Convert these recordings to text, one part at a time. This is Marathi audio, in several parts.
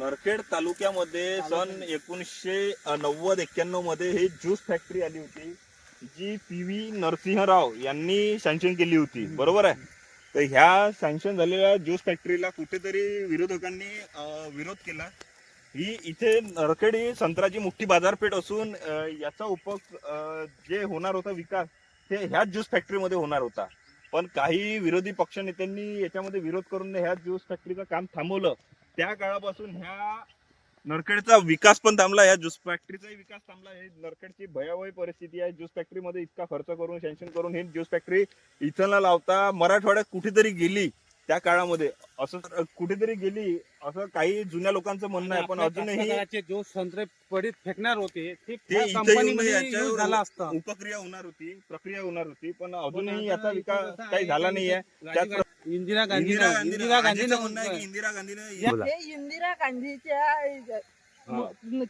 नरखेड तालुक्यामध्ये सन एकोणीसशे नव्वद एक्क्याण्णवमध्ये ही ज्यूस फॅक्टरी आली होती जी पी व्ही नरसिंहराव यांनी सँक्शन केली होती. बरोबर आहे? तर ह्या सँक्शन झालेल्या ज्यूस फॅक्टरीला कुठेतरी विरोधकांनी विरोध केला. ही इथे नरखेड ही संत्राची मोठी बाजारपेठ असून याचा उपयोग जे होणार होता विकास ते ह्याच ज्यूस फॅक्टरीमध्ये होणार होता. पण काही विरोधी पक्षनेत्यांनी याच्यामध्ये विरोध करून ह्या ज्यूस फॅक्टरीचं काम थांबवलं. त्या काळापासून ह्या नरखेडचा विकास पण थांबला या ज्यूस फॅक्टरीचाही विकास थांबला. हे नरखेडची भयावह परिस्थिती आहे. ज्यूस फॅक्टरीमध्ये इतका खर्च करून सँक्शन करून ही ज्यूस फॅक्टरी इथं न लावता मराठवाड्यात कुठेतरी गेली त्या काळामध्ये. असं कुठेतरी गेली. असं काही जुन्या लोकांचं म्हणणं आहे पण अजूनही जो संत्रे पडीत फेकणार होते ते ते त्या इथे येऊन कंपनीमध्ये याच्यावर use झाला असता. उपक्रिया होणार होती प्रक्रिया होणार होती पण अजूनही याचा विकास काही आहे झाला नाहीये. त्यात गांधी- इंदिरा गांधी इंदिरा गांधी इंदिरा गांधीनं म्हणणं आहे की इंदिरा गांधीनं. हे इंदिरा गांधीच्या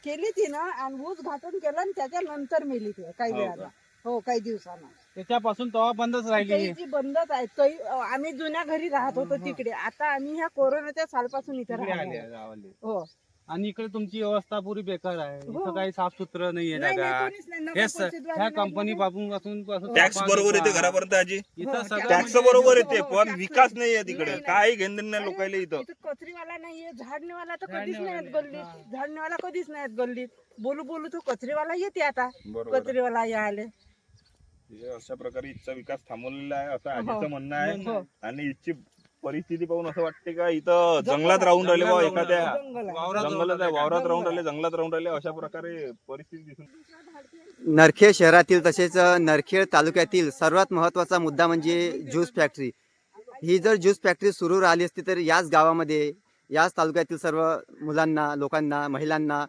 केली ती ना आणि ऊस घाटून केलं आणि त्याच्यानंतर मेली ती काही हो वेळाला हो काही दिवसांना. त्याच्यापासून तेव्हा बंदच राहिली ती बंदच आहे तै- आम्ही जुन्या घरी राहत होतो. तिकडे. आता आम्ही ह्या कोरोनाच्या सालपासून इथे इकडे आले राहतो गावाले. हो. आणि इकडे तुमची व्यवस्था पुरी बेकार आहे. हो. इथं काही साफसुथरं नाहीये नाही, नाही, जागा कोणीच नाही. हे नगर स- परिषदवाले ह्या नाही, कंपनी. पासून पासून पासून टॅक्स बरोबर येते. घरापर्यंत आजी. इथं हो, सगळं टॅक्स बरोबर येते हो, पण टॅक्स विकास नाहीये तिकडे. नाही, काही घेणं नाही लोकांना इथं. इथं कचरीवाला नाहीये झाडणेवाला तर कधीच नाही येत नाही. गल्लीत झाडणेवाला कधीच नाही येत गल्लीत. बोलू बोलू तो कचरीवाला येते आता. बरोबर. कचरीवाला या आले हे अशा प्रकारे इथचा विकास थांबवलेला आहे असं हो. आजीचं म्हणणं आहे. हो. आणि इथची परिस्थिती पाहून असं वाटते का इथं जंगलात राहून राहिले बा जंगलात एखाद्या जंगलात आहे वावरात राहून राहिले जंगलात राहून राहिले अशा प्रकारे परिस्थिती दिसून नरखेड शहरातील तसेच नरखेड तालुक्यातील सर्वात महत्त्वाचा मुद्दा म्हणजे ज्यूस फॅक्टरी. ही जर ज्यूस फॅक्टरी सुरू राहिली असती तर याच गावामध्ये याच तालुक्यातील सर्व मुलांना लोकांना महिलांना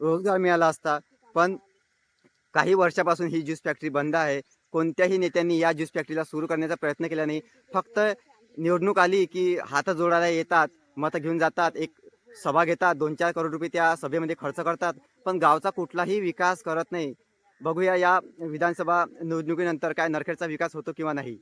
रोजगार मिळाला असता. पण काही वर्षापासून ही ज्यूस फॅक्टरी बंद आहे. कोणत्याही नेत्यांनी या ज्यूस फॅक्टरीला सुरू करण्याचा प्रयत्न केला नाही. फक्त निवडणूक आली की हात जोडायला येतात मतं घेऊन जातात एक सभा घेतात. दोन चार करोड रुपये त्या सभेमध्ये खर्च करतात. पण गावचा कुठलाही विकास करत नाही. बघूया या विधानसभा निवडणुकीनंतर काय नरखेडचा विकास होतो किंवा नाही.